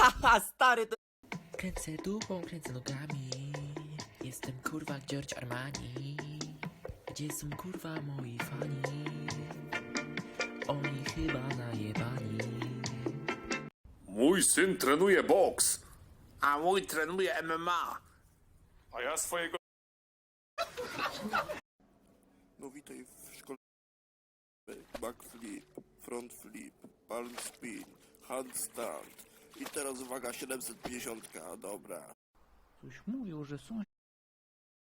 Haha, stary, to... Kręcę dupą, kręcę nogami. Jestem kurwa George Armani. Gdzie są kurwa moi fani? Oni chyba najebani. Mój syn trenuje boks. A mój trenuje MMA. A ja swojego No witaj w szkole. Backflip, front flip, palm spin, handstand. I teraz uwaga 750, dobra. Coś mówił, że sąsiad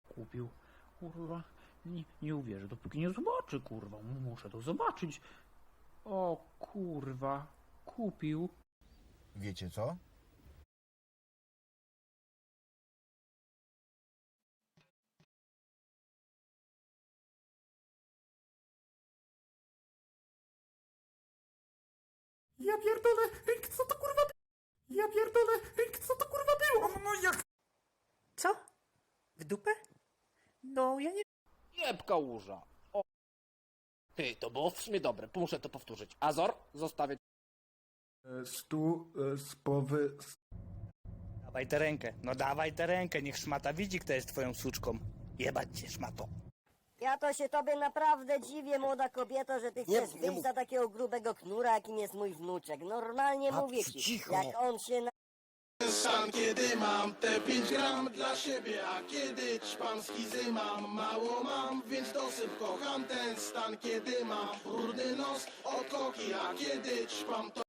kupił. Kurwa, nie, nie uwierzę, dopóki nie zobaczy, kurwa. Muszę to zobaczyć. O kurwa, kupił. Wiecie co? Ja pierdolę, co to Ja pierdolę, co to kurwa było? No jak... Co? W dupę? No, ja nie... Jeb kałuża. O. Ty, to było w sumie dobre, muszę to powtórzyć. Azor, zostawię. Stu spowy Dawaj tę rękę, no dawaj tę rękę, niech szmata widzi, kto jest twoją suczką. Jebać cię, szmato. Ja to się tobie naprawdę dziwię, młoda kobieto, że ty chcesz wyjść za takiego grubego knura, jakim jest mój wnuczek. Normalnie mówię ci, jak on się na... Stan kiedy mam te 5 gram dla siebie, a kiedy ćpam skizy mam, mało mam, więc dosyp kocham ten stan. Kiedy mam brudny nos od koki, a kiedy ćpam to